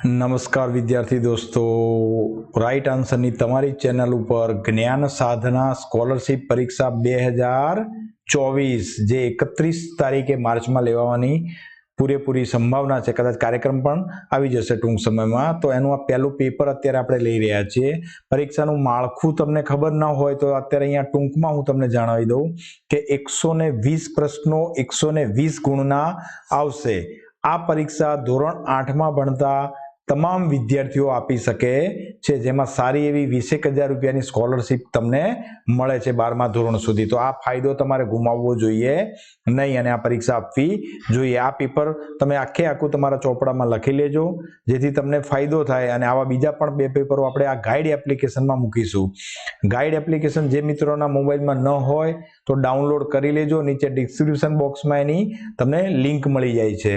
નમસ્કાર વિદ્યાર્થી દોસ્તો. રાઈટ આન્સરની તમારી ચેનલ ઉપર જ્ઞાન સાધના સ્કોલરશિપ પરીક્ષા બે હજાર ચોવીસ, જે એકત્રીસ તારીખે માર્ચમાં લેવાની પૂરેપૂરી સંભાવના છે. કદાચ કાર્યક્રમ પણ આવી જશે ટૂંક સમયમાં. તો એનું આ પહેલું પેપર અત્યારે આપણે લઈ રહ્યા છીએ. પરીક્ષાનું માળખું તમને ખબર ન હોય તો અત્યારે અહીંયા ટૂંકમાં હું તમને જણાવી દઉં કે એકસો ને વીસ પ્રશ્નો એકસો વીસ ગુણના આવશે. આ પરીક્ષા ધોરણ આઠમાં ભણતા તમામ વિદ્યાર્થીઓ આપી શકે છે, જેમાં સારી એવી વીસેક હજાર રૂપિયાની સ્કોલરશિપ તમને મળે છે બારમા ધોરણ સુધી. તો આ ફાયદો તમારે ગુમાવવો જોઈએ નહીં અને આ પરીક્ષા આપવી જોઈએ. આ પેપર તમે આખે આખું તમારા ચોપડામાં લખી લેજો, જેથી તમને ફાયદો થાય અને આવા બીજા પણ બે પેપરો આપણે આ ગાઈડ એપ્લિકેશનમાં મૂકીશું. ગાઈડ એપ્લિકેશન જે મિત્રોના મોબાઈલમાં ન હોય તો ડાઉનલોડ કરી લેજો. નીચે ડિસ્ક્રિપ્શન બોક્સમાં એની તમને લિંક મળી જાય છે.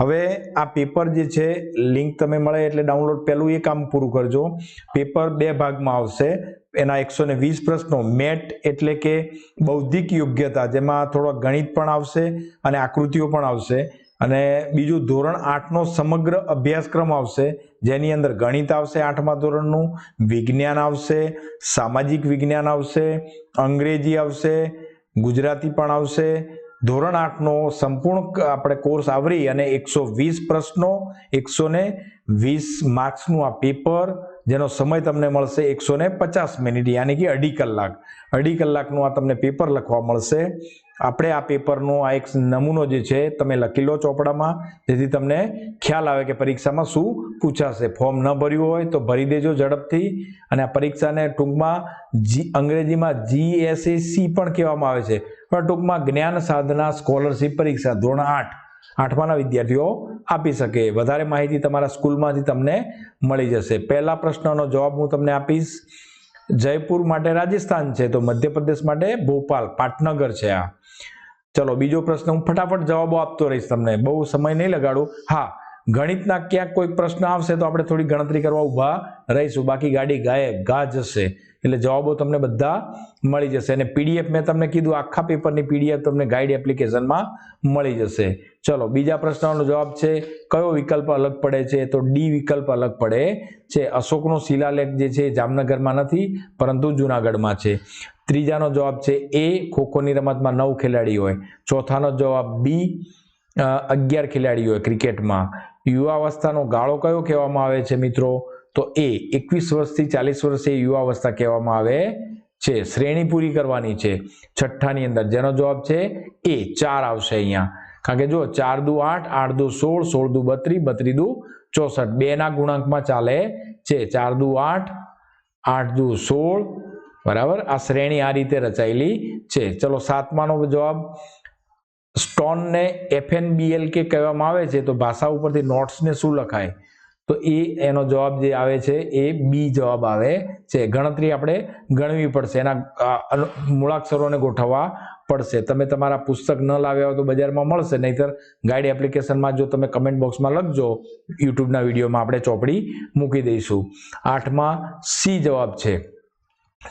હવે આ પેપર જે છે લિંક તમે મળે એટલે ડાઉનલોડ પહેલું એ કામ પૂરું કરજો. પેપર બે ભાગમાં આવશે. એના એકસો ને વીસ પ્રશ્નો. મેટ એટલે કે બૌદ્ધિક યોગ્યતા, જેમાં થોડો ગણિત પણ આવશે અને આકૃતિઓ પણ આવશે. અને બીજું ધોરણ આઠનો સમગ્ર અભ્યાસક્રમ આવશે, જેની અંદર ગણિત આવશે આઠમા ધોરણનું, વિજ્ઞાન આવશે, સામાજિક વિજ્ઞાન આવશે, અંગ્રેજી આવશે ગુજરાતી પણ આવશે. ધોરણ આઠનો સંપૂર્ણ આપણે કોર્સ આવરી અને એકસો વીસ પ્રશ્નો, એકસો ને વીસ માર્ક્સનું આ પેપર જેનો સમય તમને મળશે એકસો ને પચાસ મિનિટ, યાની કે અઢી કલાક. અઢી કલાકનું આ તમને પેપર લખવા મળશે. આપણે આ પેપરનો આ એક નમૂનો જે છે, તમે લખી લો ચોપડામાં. જેથી તમને ખ્યાલ આવે કે પરીક્ષામાં શું પૂછાશે. ફોર્મ ન ભર્યું હોય તો ભરી દેજો ઝડપથી. અને આ પરીક્ષાને ટૂંકમાં જી, અંગ્રેજીમાં જીએસએસી પણ કહેવામાં આવે છે. પણ ટૂંકમાં જ્ઞાન સાધના સ્કોલરશિપ પરીક્ષા ધોરણ આઠ. આઠમાના વિદ્યાર્થીઓ આપી શકે. વધારે માહિતી તમારા સ્કૂલમાંથી તમને મળી જશે. પહેલા પ્રશ્નનો જવાબ હું તમને આપીશ. જયપુર માટે રાજસ્થાન છે, તો મધ્યપ્રદેશ માટે ભોપાલ, પાટનગર છે આ. ચલો, બીજો પ્રશ્ન હું ફટાફટ જવાબો આપતો રહીશ તમને. બહુ સમય નહીં લગાડું. હા, ગણિતના ક્યાંક કોઈ પ્રશ્ન આવશે તો આપણે થોડી ગણતરી કરવા ઊભા રહીશું. બાકી ગાડી ગાયબ, ગા જશે. એટલે જવાબો તમને બધા મળી જશે. અને પીડીએફ મેં તમને કીધું, આખા પેપરની પીડીએફ તમને ગાઈડ એપ્લિકેશનમાં મળી જશે. ચલો, બીજા પ્રશ્નનો જવાબ છે, કયો વિકલ્પ અલગ પડે છે? તો ડી વિકલ્પ અલગ પડે છે. અશોકનો શિલાલેખ જે છે જામનગરમાં નથી, પરંતુ જુનાગઢમાં છે. ત્રીજાનો જવાબ છે, એ ખોખોની રમતમાં નવ ખેલાડી હોય. ચોથાનો જવાબ બી અગિયાર ખેલાડી હોય ક્રિકેટમાં. યુવાવસ્થાનો ગાળો કયો કહેવામાં આવે છે મિત્રો? તો એ એકવીસ વર્ષથી ચાલીસ વર્ષે યુવાવસ્થા કહેવામાં આવે છે. શ્રેણી પૂરી કરવાની છે. છઠ્ઠાની અંદર જેનો જવાબ છે? એ ચાર આવશે અહીંયા. કારણ કે જો ચાર દુ આઠ આઠ દુ સોળ સોળ દુ બત્રીસ બત્રીસ દુ ચોસઠ. બેના ગુણાંકમાં ચાલે છે. ચાર દુ આઠ આઠ દુ સોળ. બરાબર? આ શ્રેણી આ રીતે રચાયેલી છે. ચલો સાતમાનો જવાબ. સ્ટોનને એફએનબીએલ કે કહેવામાં આવે છે. તો ભાષા ઉપરથી નોટ્સને શું લખાય? તો એ એનો જવાબ જે આવે છે એ બી જવાબ આવે છે. ગણતરી આપણે ગણવી પડશે. એના મૂળાક્ષરોને ગોઠવવા પડશે. તમે તમારા પુસ્તક ન લાવ્યા હોય તો બજારમાં મળશે. નહીતર ગાઈડ એપ્લિકેશનમાં જો તમે કમેન્ટ બોક્સમાં લખજો, યુટ્યુબના વિડીયોમાં આપણે ચોપડી મૂકી દઈશું. આઠમાં સી જવાબ છે.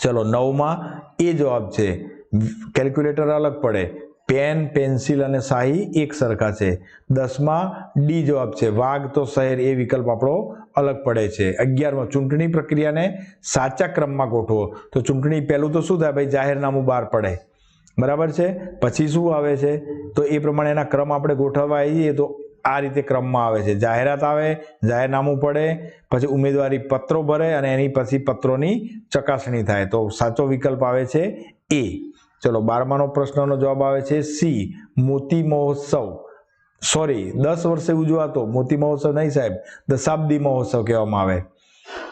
ચલો, નવમાં એ જવાબ છે. કેલ્ક્યુલેટર અલગ પડે. પેન, પેન્સિલ અને શાહી એક સરખા છે. દસમાં, ડી જવાબ છે. વાઘ તો શહેર એ વિકલ્પ આપણો અલગ પડે છે. અગિયારમાં, ચૂંટણી પ્રક્રિયાને સાચા ક્રમમાં ગોઠવો. તો ચૂંટણી પહેલું તો શું થાય? ભાઈ, જાહેરનામું બહાર પડે. બરાબર છે? પછી શું આવે છે? તો એ પ્રમાણે એના ક્રમ આપણે ગોઠવવા આવીએ તો આ રીતે ક્રમમાં આવે છે. જાહેરાત આવે, જાહેરનામું પડે, પછી ઉમેદવારી પત્રો ભરે અને એની પછી પત્રોની ચકાસણી થાય. તો સાચો વિકલ્પ આવે છે એ. ચલો બારમાનો પ્રશ્નનો જવાબ આવે છે સી, મોતી મહોત્સવ. સોરી દસ વર્ષે ઉજવાતો, મોતી મહોત્સવ નહીં સાહેબ, દશાબ્દી મહોત્સવ કહેવામાં આવે.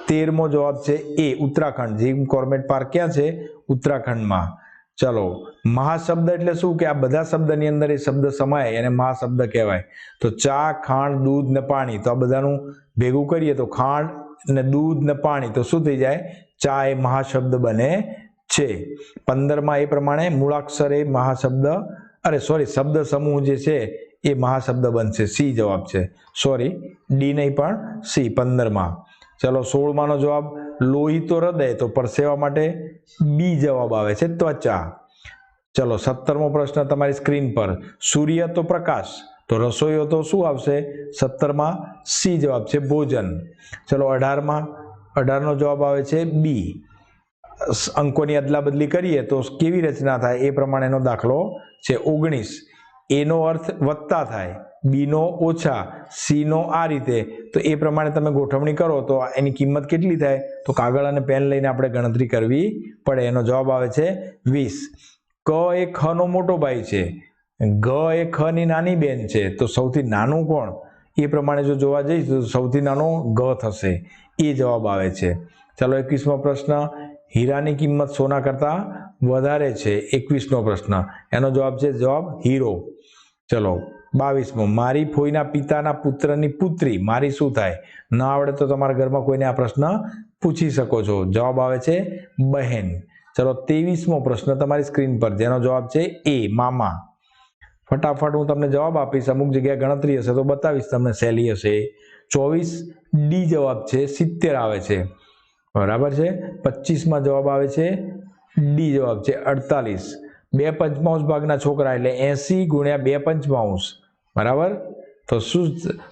તેરમો જવાબ છે એ, ઉત્તરાખંડ. જીમ કોર્બેટ પાર્ક ક્યાં છે? ઉત્તરાખંડમાં. ચલો, મહાશબ્દ એટલે શું? કે આ બધા શબ્દની અંદર એ શબ્દ સમાય, એને મહાશબ્દ કહેવાય. તો ચા, ખાંડ, દૂધ ને પાણી. તો આ બધાનું ભેગું કરીએ તો ખાંડ ને દૂધ ને પાણી. તો શું થઈ જાય? ચા એ મહાશબ્દ બને છે. પંદરમાં એ પ્રમાણે મૂળાક્ષર એ મહાશબ્દ, અરે સોરી શબ્દ સમૂહ જે છે એ મહાશબ્દ બનશે. સી જવાબ છે. સોરી ડી નહીં પણ સી પંદરમાં. ચલો સોળમાંનો જવાબ લોહી તો હૃદય. તો પરસેવા માટે બી જવાબ આવે છે ત્વચા. ચલો સત્તરમો પ્રશ્ન તમારી સ્ક્રીન પર. સૂર્ય તો પ્રકાશ. તો રસોઈયો તો શું આવશે? સત્તરમાં સી જવાબ છે ભોજન. ચલો અઢારમાં, અઢારનો જવાબ આવે છે બી. અંકોની અદલા બદલી કરીએ તો કેવી રચના થાય એ પ્રમાણેનો દાખલો છે ઓગણીસ. એનો અર્થ વત્તા થાય, બીનો ઓછા, સીનો આ રીતે. તો એ પ્રમાણે તમે ગોઠવણી કરો તો એની કિંમત કેટલી થાય? તો કાગળ અને પેન લઈને આપણે ગણતરી કરવી પડે. એનો જવાબ આવે છે વીસ. ક એ ખનો મોટો ભાઈ છે. ગ એ ખની નાની બેન છે. તો સૌથી નાનું કોણ? એ પ્રમાણે જો જોવા જઈશ તો સૌથી નાનો ગ થશે. એ જવાબ આવે છે. ચાલો એકવીસમો પ્રશ્ન. હીરાની કિંમત સોના કરતાં વધારે છે? એકવીસનો પ્રશ્ન. એનો જવાબ છે જવાબ હીરો. ચલો, બાવીસમો. મારી ફોઈના પિતાના પુત્રની પુત્રી, મારી શું થાય? ન આવડે તો તમારા ઘરમાં કોઈને આ પ્રશ્ન પૂછી શકો છો. જવાબ આવે છે બહેન. ચલો, ત્રેવીસમો પ્રશ્ન તમારી સ્ક્રીન પર. જેનો જવાબ છે એ, મામા. ફટાફટ હું તમને જવાબ આપીશ. અમુક જગ્યાએ ગણતરી હશે તો બતાવીશ તમને સહેલી હશે. ચોવીસ ડી જવાબ છે સિત્તેર આવે છે. બરાબર છે? પચીસમાં જવાબ આવે છે ડી જવાબ છે અડતાલીસ. બે પંચમાંશ ભાગના છોકરા એટલે એસી ગુણ્યા બે પંચમાંશ. બરાબર? તો શું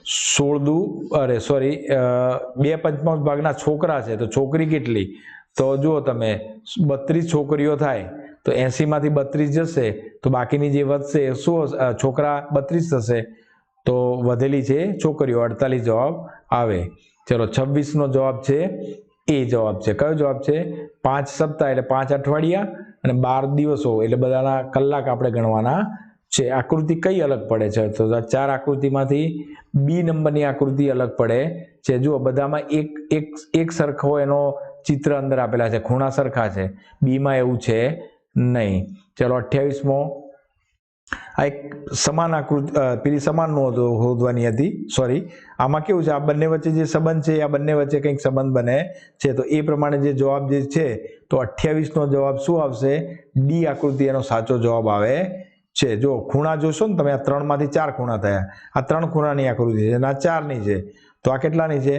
સોળ દુ અરે સોરી બે પંચમાંશ ભાગના છોકરા છે, તો છોકરી કેટલી? તો જુઓ તમે, બત્રીસ છોકરીઓ થાય, તો એંસીમાંથી બત્રીસ જશે, તો બાકીની જે વધશે શું છોકરા બત્રીસ થશે, તો વધેલી છે છોકરીઓ અડતાલીસ જવાબ આવે. ચલો, છવ્વીસનો જવાબ છે એ જવાબ છે. કયો જવાબ છે? પાંચ સપ્તાહ એટલે પાંચ અઠવાડિયા અને બાર દિવસો એટલે બધાના કલાક આપણે ગણવાના છે. આકૃતિ કઈ અલગ પડે છે? તો ચાર આકૃતિમાંથી બી નંબરની આકૃતિ અલગ પડે છે. જુઓ, બધામાં એક એક એક સરખો એનો ચિત્ર અંદર આપેલા છે. ખૂણા સરખા છે. બીમાં એવું છે નહીં. ચલો, અઠ્યાવીસમો આ એક સમાન આકૃતિ પેલી સમાન શોધવાની હતી. સોરી આમાં કેવું છે? આ બંને વચ્ચે જે સંબંધ છે આ બંને વચ્ચે કંઈક સંબંધ બને છે. તો એ પ્રમાણે જે જવાબ જે છે, તો અઠ્યાવીસનો જવાબ શું આવશે? ડી આકૃતિ એનો સાચો જવાબ આવે છે. જો ખૂણા જોશો ને તમે, આ ત્રણમાંથી ચાર ખૂણા થયા. આ ત્રણ ખૂણાની આકૃતિ છે અને આ ચારની છે. તો આ કેટલાની છે?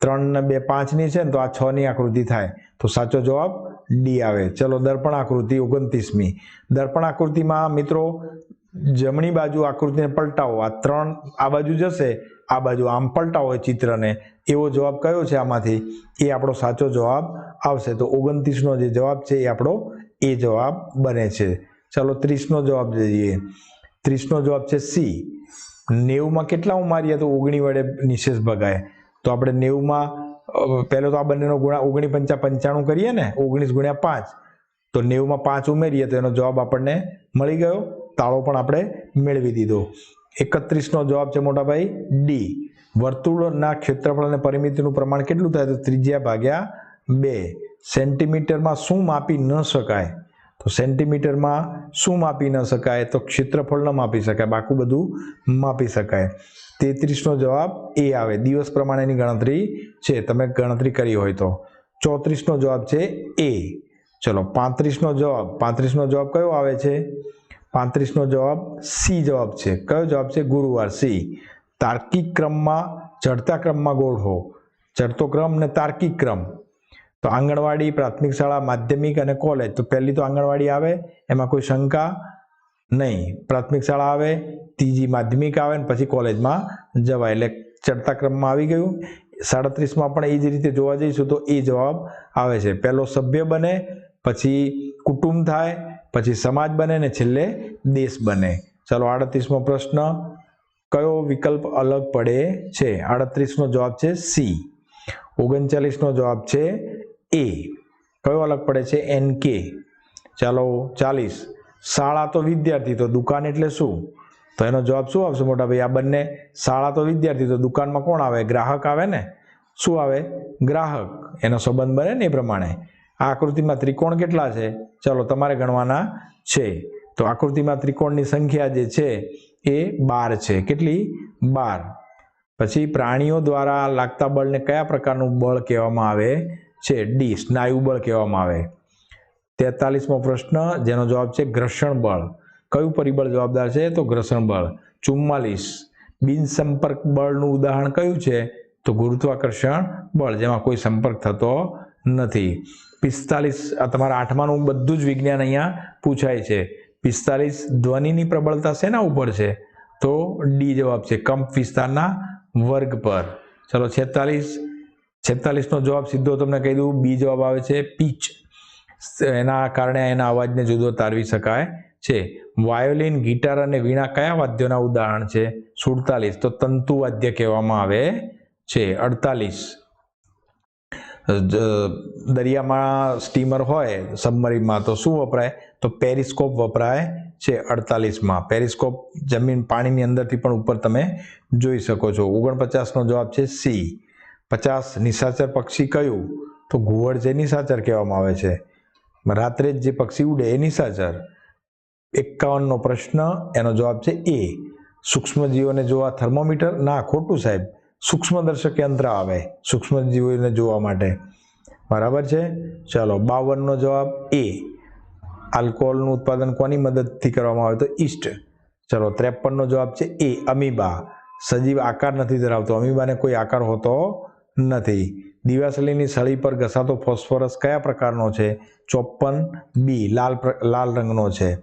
ત્રણ ને બે પાંચની છે ને તો આ છની આકૃતિ થાય. તો સાચો જવાબ ડી આવે. ચલો, દર્પણ આકૃતિ ઓગણત્રીસમી. દર્પણ આકૃતિમાં મિત્રો જમણી બાજુ આકૃતિને પલટાવો. આ ત્રણ આ બાજુ જશે, આ બાજુ આમ પલટાવો એ ચિત્રને. એવો જવાબ કયો છે આમાંથી? એ આપણો સાચો જવાબ આવશે. તો ઓગણત્રીસનો જે જવાબ છે એ આપણો એ જવાબ બને છે. ચાલો ત્રીસનો જવાબ જોઈએ ત્રીસનો જવાબ છે સી નેવુંમાં કેટલા ઉમારીએ તો ઓગણી વડે નિશેષ ભગાય? તો આપણે નેવુંમાં પહેલો તો આ બંનેનો ગુણા ઓગણી પંચા પંચાણું કરીએ ને, ઓગણીસ ગુણ્યા પાંચ. તો નેવુંમાં પાંચ ઉમેરીએ તો એનો જવાબ આપણને મળી ગયો. તાળો પણ આપણે મેળવી દીધો. એકત્રીસનો જવાબ છે મોટાભાઈ ડી વર્તુળના ક્ષેત્રફળ અને પરિમિતિનું પ્રમાણ કેટલું થાય તો ત્રિજ્યા ભાગ્યા બે. સેન્ટીમીટરમાં શું માપી ન શકાય? તો સેન્ટીમીટરમાં શું માપી ન શકાય? તો ક્ષેત્રફળ ન માપી શકાય. બાકી બધું માપી શકાય. તેત્રીસનો જવાબ એ આવે. દિવસ પ્રમાણેની ગણતરી છે. તમે ગણતરી કરી હોય તો. ચોત્રીસનો જવાબ છે એ. ચલો, પાંત્રીસનો જવાબ. પાંત્રીસનો જવાબ કયો આવે છે? પાંત્રીસનો જવાબ સી જવાબ છે. કયો જવાબ છે? ગુરુવાર સી. તાર્કિક ક્રમમાં ચડતા ક્રમમાં ગોળવો ચડતો ક્રમ ને તાર્કિક ક્રમ. તો આંગણવાડી, પ્રાથમિક શાળા, માધ્યમિક અને કોલેજ. તો પહેલી તો આંગણવાડી આવે, એમાં કોઈ શંકા નહીં. પ્રાથમિક શાળા આવે, ત્રીજી માધ્યમિક આવે ને પછી કોલેજમાં જવાય. એટલે ચડતા ક્રમમાં આવી ગયું. સાડત્રીસમાં પણ એ જ રીતે જોવા જઈશું તો એ જવાબ આવે છે. પહેલો સભ્ય બને, પછી કુટુંબ થાય પછી સમાજ બને ને છેલ્લે દેશ બને. ચાલો આડત્રીસમો પ્રશ્ન. કયો વિકલ્પ અલગ પડે છે? આડત્રીસનો જવાબ છે સી. ઓગણચાલીસનો જવાબ છે એ. કયો અલગ પડે છે? એન કે. ચાલો ચાલીસ. શાળા તો વિદ્યાર્થી, તો દુકાન એટલે શું? તો એનો જવાબ શું આવશે મોટા ભાઈ? આ બંને શાળા તો વિદ્યાર્થી, તો દુકાનમાં કોણ આવે? ગ્રાહક આવે ને? શું આવે? ગ્રાહક. એનો સંબંધ બને ને એ પ્રમાણે. આ આકૃતિમાં ત્રિકોણ કેટલા છે? ચાલો, તમારે ગણવાના છે. તો આકૃતિમાં ત્રિકોણની સંખ્યા જે છે એ બાર છે. કેટલી? બાર. પછી પ્રાણીઓ દ્વારા લાગતા બળને કયા પ્રકારનું બળ કહેવામાં આવે છે? ડી સ્નાયુ બળ કહેવામાં આવે. તેતાલીસમો પ્રશ્ન, જેનો જવાબ છે ઘર્ષણ બળ. કયું પરિબળ જવાબદાર છે? તો ઘર્ષણ બળ. ચુમ્માલીસ. બિનસંપર્ક બળનું ઉદાહરણ કયું છે? તો ગુરુત્વાકર્ષણ બળ, જેમાં કોઈ સંપર્ક થતો નથી. પિસ્તાલીસ, આ તમારા આઠમાનું બધું જ વિજ્ઞાન અહીંયા પૂછાય છે. પિસ્તાલીસ ધ્વનિની પ્રબળતા શેના ઉપર છે? તો ડી જવાબ છે કંપ વિસ્તારના વર્ગ પર. ચલો છેતાલીસ, છેતાલીસનો જવાબ સીધો તમને કહી દઉં. બી જવાબ આવે છે પીચ. એના કારણે એના અવાજને જુદો તારવી શકાય છે. વાયોલિન, ગિટાર અને વીણા કયા વાદ્યોના ઉદાહરણ છે? સુડતાલીસ. તો તંતુ વાદ્ય કહેવામાં આવે છે. અડતાલીસ. દરિયામાં સ્ટીમર હોય, સબમરીનમાં તો શું વપરાય? તો પેરિસ્કોપ વપરાય છે અડતાલીસમાં. પેરિસ્કોપ જમીન પાણીની અંદરથી પણ ઉપર તમે જોઈ શકો છો. ઓગણપચાસનો જવાબ છે સી. પચાસ નિશાચર પક્ષી કયું? તો ઘુવડ જે નિશાચર કહેવામાં આવે છે. રાત્રે જ જે પક્ષી ઉડે એ નિશાચર. એકાવનનો પ્રશ્ન, એનો જવાબ છે એ. સૂક્ષ્મજીવોને જોવા થર્મોમીટર? ના, ખોટું સાહેબ. સૂક્ષ્મદર્શક યંત્ર આવે, સૂક્ષ્મજીવોને જોવા માટે. બરાબર છે? ચાલો, બાવનનો જવાબ એ. આલ્કોહોલનું ઉત્પાદન કોની મદદથી કરવામાં આવે તો ઈસ્ટ. ચલો, ત્રેપનનો જવાબ છે એ, અમીબા. સજીવ આકાર નથી ધરાવતો. અમીબાને કોઈ આકાર હોતો નથી. દિવાસળીની સળી પર ઘસાતો ફોસ્ફરસ કયા પ્રકારનો છે? ચોપન બી. લાલ લાલ રંગનો છે.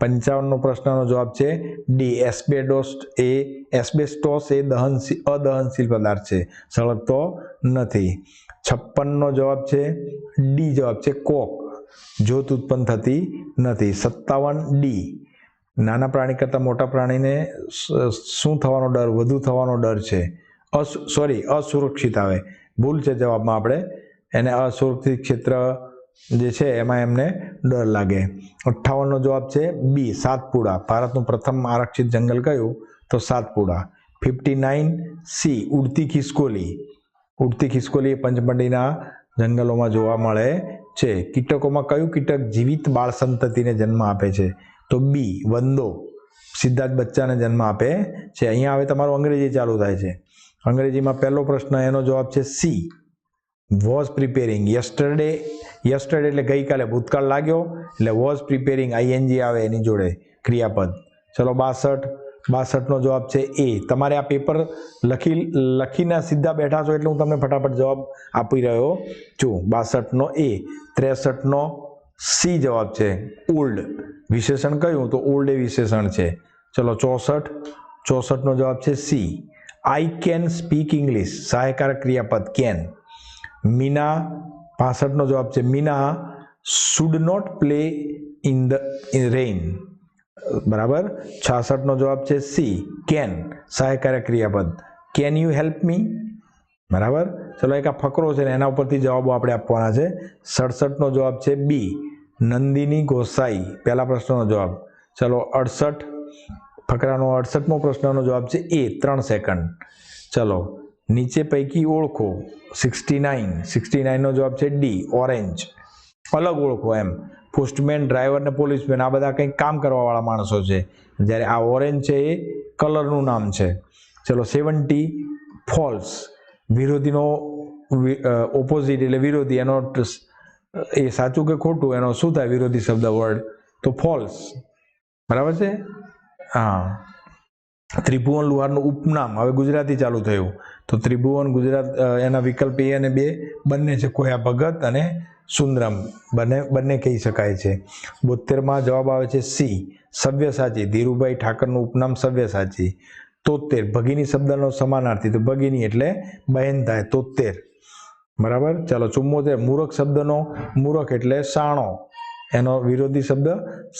પંચાવનનો પ્રશ્નનો જવાબ છે ડી. એસ્બેડોસ એ, એસ્બેસ્ટોસ એ દહનશી, અદહનશીલ પદાર્થ છે. સળગતો નથી. છપ્પનનો જવાબ છે ડી. જવાબ છે કોક. જ્યોત ઉત્પન્ન થતી નથી. સત્તાવન. ડી. નાના પ્રાણી કરતાં મોટા પ્રાણીને શું થવાનો ડર? વધુ થવાનો ડર છે. અસ, સોરી, અસુરક્ષિત આવે. ભૂલ છે જવાબમાં આપણે. એને અસુરક્ષિત ક્ષેત્ર જે છે એમાં એમને ડર લાગે. અઠ્ઠાવનનો જવાબ છે બી, સાતપુડા. ભારતનું પ્રથમ આરક્ષિત જંગલ કયું? તો સાતપુડા. ફિફ્ટી નાઇન, સી, ઉડતી ખિસકોલી. ઉડતી ખિસકોલી પંચમઢીના જંગલોમાં જોવા મળે છે. કીટકોમાં કયું કીટક જીવિત બાળ સંતતિને જન્મ આપે છે? તો બી, વંદો. સિદ્ધાર્થ બચ્ચાને જન્મ આપે છે. અહીંયા હવે તમારું અંગ્રેજી ચાલુ થાય છે. અંગ્રેજીમાં પહેલો પ્રશ્ન એનો જવાબ છે C. Was preparing yesterday yesterday એટલે ગઈકાલે, ભૂતકાળ લાગ્યો, એટલે વોઝ પ્રિપેરિંગ આઈએનજી આવે એની જોડે ક્રિયાપદ. ચલો બાસઠ. બાસઠનો જવાબ છે એ. તમારે આ પેપર લખી, લખીને સીધા બેઠા છો એટલે હું તમને ફટાફટ જવાબ આપી રહ્યો છું. બાસઠનો એ. ત્રેસઠનો સી જવાબ છે ઓલ્ડ વિશેષણ કયું? તો ઓલ્ડ એ વિશેષણ છે. ચલો ચોસઠ. ચોસઠનો જવાબ છે C I can speak English સહાયકારક ક્રિયાપદ કેન મીના પાસઠનો જવાબ છે Meena should not play in the rain બરાબર છાસઠનો જવાબ છે સી કેન સહાયકારક ક્રિયાપદ કેન યુ હેલ્પ મી બરાબર ચલો એક આ ફકરો છે ને એના ઉપરથી જવાબો આપણે આપવાના છે સડસઠનો જવાબ છે બી નંદિની ગોસાઈ પહેલા પ્રશ્નનો જવાબ ચલો અડસઠ ફકરાનો અડસઠમો પ્રશ્નનો જવાબ છે એ, ત્રણ સેકન્ડ ચલો, નીચે પૈકી ઓળખો. સિક્સટી નાઇન સિક્સટી નાઇનનો જવાબ છે ડી ઓરેન્જ અલગ ઓળખો એમ. પોસ્ટમેન ડ્રાઈવર ને પોલીસમેન આ બધા કંઈક કામ કરવાવાળા માણસો છે. જ્યારે આ ઓરેન્જ છે એ કલરનું નામ છે. ચલો સેવન્ટી ફોલ્સ વિરોધીનો ઓપોઝિટ એટલે વિરોધી. એનો એ સાચું કે ખોટું, એનો શું થાય? વિરોધી શબ્દ વર્ડ તો ફોલ્સ બરાબર છે? હા. ત્રિભુવન લુહારનું ઉપનામ હવે ગુજરાતી ચાલુ થયું. તો ત્રિભુવન ગુજરાત એના વિકલ્પ એ અને બે બંને છે, કોયા ભગત અને સુંદરમ. બંને બંને કહી શકાય છે. બોતેરમાં જવાબ આવે છે સી, સવ્યસાચી. ધીરુભાઈ ઠાકરનું ઉપનામ સવ્યસાચી. તોતેર, ભગીની શબ્દનો સમાનાર્થી. તો ભગીની એટલે બહેન થાય, તોતેર. બરાબર? ચાલો, ચુમ્મોતેર. મૂરખ શબ્દનો, મૂરખ એટલે સાણો. એનો વિરોધી શબ્દ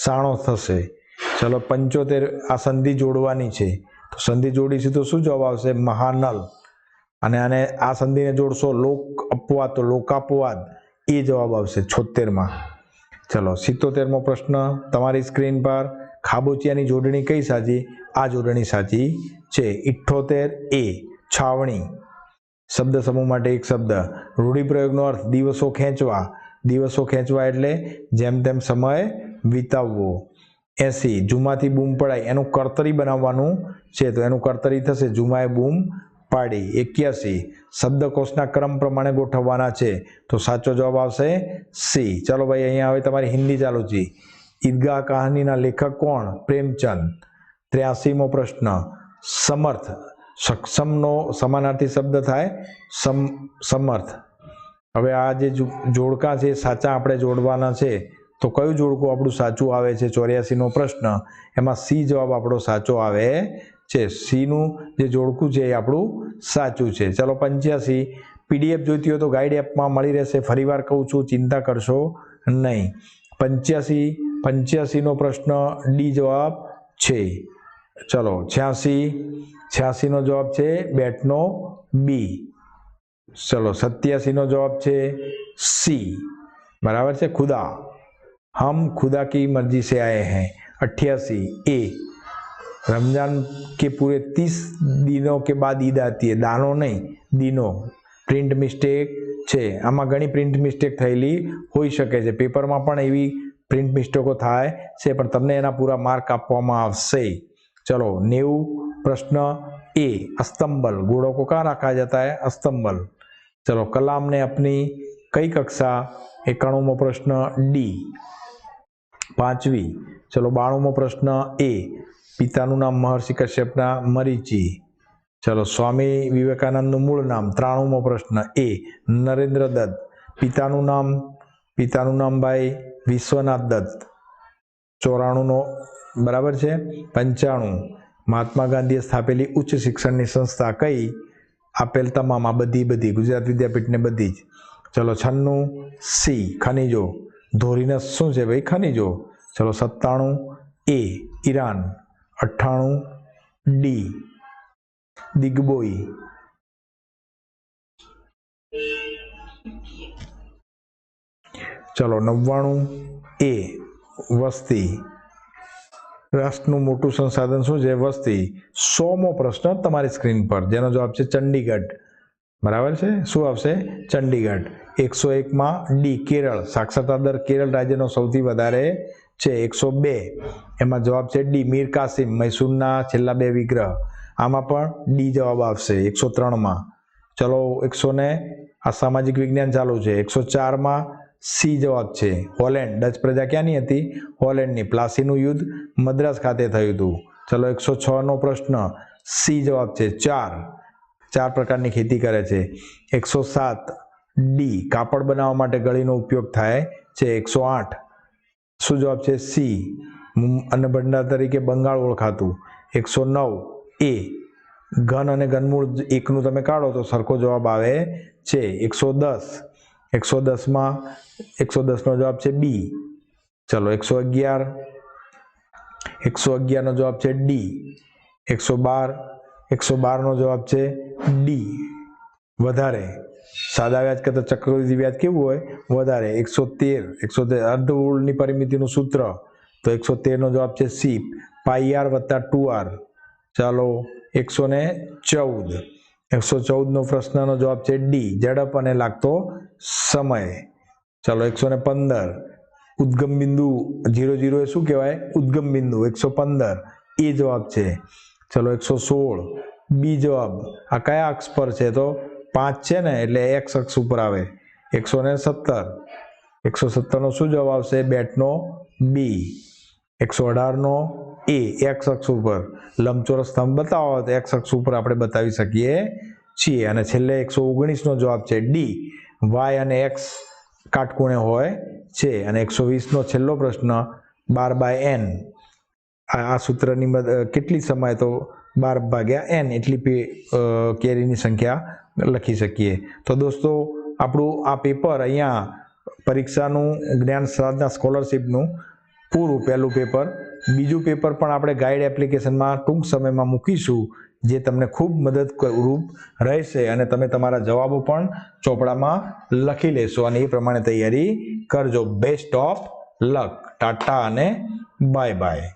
સાણો થશે. ચલો પંચોતેર આ સંધિ જોડવાની છે. તો સંધિ જોડીશું તો શું જવાબ આવશે? મહાનલ. અને આને આ સંધિને જોડશો લોક અપવાદ, તો લોકાપવાદ, એ જવાબ આવશે છોતેરમાં. ચલો, સિત્તોતેરમો પ્રશ્ન. તમારી સ્ક્રીન પર ખાબોચિયાની જોડણી કઈ સાચી? આ જોડણી સાચી છે. ઇઠ્ઠોતેર એ, છાવણી. શબ્દ સમૂહ માટે એક શબ્દ. રૂઢિપ્રયોગનો અર્થ દિવસો ખેંચવા. દિવસો ખેંચવા એટલે જેમ તેમ સમય વિતાવવો. એસી, જુમાથી બૂમ પડાય, એનું કર્તરી બનાવવાનું છે, તો એનું કર્તરી થશે, જુમાએ બૂમ પાડી, એક્યાસી, શબ્દકોશના ક્રમ પ્રમાણે ગોઠવવાના છે, તો સાચો જવાબ આવશે સી. ચાલો ભાઈ, અહીંયા હવે તમારી હિન્દી ચાલુ છે. ઈદગાહ કહાનીના લેખક કોણ? પ્રેમચંદ. ત્ર્યાસીમો પ્રશ્ન. સમર્થ. સક્ષમનો સમાનાર્થી શબ્દ થાય, સમ, સમર્થ. હવે આ જે જોડકા છે, સાચા આપણે જોડવાના છે. તો કયું જોડકું આપણું સાચું આવે છે? ચોર્યાસીનો પ્રશ્ન. એમાં સી જવાબ આપણો સાચો આવે છે. સીનું જે જોડકું છે એ આપણું સાચું છે. ચાલો પંચ્યાસી. પીડીએફ જોઈતી હોય તો ગાઈડ એપમાં મળી રહેશે. ફરી વાર કહું છું, ચિંતા કરશો નહીં. પંચ્યાસી. પંચ્યાસીનો પ્રશ્ન ડી જવાબ છે. ચલો, છ્યાસી. છ્યાસીનો જવાબ છે બેટનો બી ચલો, સત્યાસીનો જવાબ છે સી બરાબર છે? ખુદા. हम खुदा की मर्जी से आए हैं अट्ठासी ए रमजान के पूरे तीस दिनों के बाद ईद आती है दानो नहीं दिनो પ્રિન્ટ મિસ્ટેક છે આમાં ઘણી પ્રિન્ટ મિસ્ટેક થયેલી હોઈ શકે છે પેપરમાં પણ એવી પ્રિન્ટ મિસ્ટેકો થાય છે પણ તમને એના પૂરા માર્ક આપવામાં આવશે ચલો નેવું પ્રશ્ન એ અસ્તંબલ घोड़ों को कहाँ रखा जाता है अस्तंबल चलो कलाम ने अपनी કઈ કક્ષા એકાણુંમો પ્રશ્ન ડી પાંચવી. ચલો બાણુંમો પ્રશ્ન એ. પિતાનું નામ મહર્ષિ કશ્યપના મરીચી. ચલો સ્વામી વિવેકાનંદનું મૂળ નામ ત્રાણુંમો પ્રશ્ન એ. નરેન્દ્ર દત્ત. પિતાનું નામ પિતાનું નામ ભાઈ વિશ્વનાથ દત્ત. ચોરાણુંનો, બરાબર છે? પંચાણું. મહાત્મા ગાંધીએ સ્થાપેલી ઉચ્ચ શિક્ષણની સંસ્થા કઈ? આપેલ તમામ આ બધી બધી ગુજરાત વિદ્યાપીઠને બધી જ. ચલો છન્નું સી, ખનિજો. ધોરીને શું છે ભાઈ? ખનિજો ચલો, સત્તાણું એ, ઈરાન. અઠ્ઠાણું ડી, દિગ્બોઈ. ચલો, નવ્વાણું એ, વસ્તી. રાષ્ટ્રનું મોટું સંસાધન શું છે? વસ્તી. સોમો પ્રશ્ન તમારી સ્ક્રીન પર. જેનો જવાબ છે ચંડીગઢ. બરાબર છે? શું આવશે? ચંડીગઢ. એકસો એકમાં ડી, કેરળ. સાક્ષરતા દર કેરળ રાજ્યનો સૌથી વધારે છે, એકસો બે. એમાં જવાબ છે ડી, મીર કાસિમ, મૈસૂરના છેલ્લા બે વિગ્રહ. આમાં પણ ડી જવાબ આવશે, એકસો ત્રણમાં ચલો એકસો ને આ સામાજિક વિજ્ઞાન ચાલુ છે. એકસો ચારમાં સી જવાબ છે. હોલેન્ડ. ડચ પ્રજા ક્યાંની હતી? હોલેન્ડની. પ્લાસીનું યુદ્ધ મદ્રાસ ખાતે થયું હતું. ચલો, એકસો છનો પ્રશ્ન. સી જવાબ છે ચાર. ચાર પ્રકારની ખેતી કરે છે. એકસો સાત ડી કાપડ બનાવવા માટે ગળીનો ઉપયોગ થાય છે. એકસો આઠ શું જવાબ છે? સી અને ભંડાર તરીકે બંગાળ ઓળખાતું. એકસો નવ એ ઘન અને ઘનમૂળ એકનું તમે કાઢો તો સરખો જવાબ આવે છે. એકસો દસ. એકસો દસમાં, એકસો દસનો જવાબ છે બી ચલો, એકસો અગિયાર. એકસો અગિયારનો જવાબ છે ડી એકસો બાર. એકસો બારનો જવાબ છે ડી વધારે. સાદા વ્યાજ કરતાં ચક્રવૃદ્ધિ વ્યાજ કેવું હોય? વધારે. એકસો તેર. એકસો તેર. અર્ધવૂળની પરિમિતિનું સૂત્ર. તો એકસો તેરનો જવાબ છે સી પાઈ આર વત્તા ટુ આર. ચાલો એકસો ને ચૌદ. એકસો ચૌદનો પ્રશ્નનો જવાબ છે ડી ઝડપ અને લાગતો સમય. ચાલો, એકસો ને પંદર. ઉદ્ગમ બિંદુ જીરો જીરો એ શું કહેવાય? ઉદ્ગમ બિંદુ. એકસો પંદર. એ જવાબ છે. ચલો, એકસો સોળ. બી જવાબ. આ કયા અક્ષ પર છે? તો પાંચ છે ને, એટલે એક્સ અક્ષ ઉપર આવે. એકસો ને સત્તર. એકસો સત્તરનો શું જવાબ આવશે? બેટનો બી. એકસો અઢારનો એ, એક્સ અક્ષ ઉપર. લંબચોરસ સ્તંભ બતાવો, તો એક્સ અક્ષ ઉપર આપણે બતાવી શકીએ છીએ. અને છેલ્લે એકસો ઓગણીસનો જવાબ છે ડી. વાય અને એક્સ કાટકુણે હોય છે. અને એકસો વીસનો છેલ્લો પ્રશ્ન બાર બાય એન. આ સૂત્રની કેટલી સમય તો બાર ભાગ્યા એન એટલી કેરીની સંખ્યા લખી શકીએ. તો દોસ્તો, આપણું આ પેપર અહીંયા પરીક્ષાનું જ્ઞાન સાધના સ્કોલરશીપનું પૂરું પહેલું પેપર. બીજું પેપર પણ આપણે ગાઈડ એપ્લિકેશનમાં ટૂંક સમયમાં મૂકીશું, જે તમને ખૂબ મદદરૂપ રહેશે અને તમે તમારા જવાબો પણ ચોપડામાં લખી લેશો અને એ પ્રમાણે તૈયારી કરજો. બેસ્ટ ઓફ લક ટાટા અને બાય બાય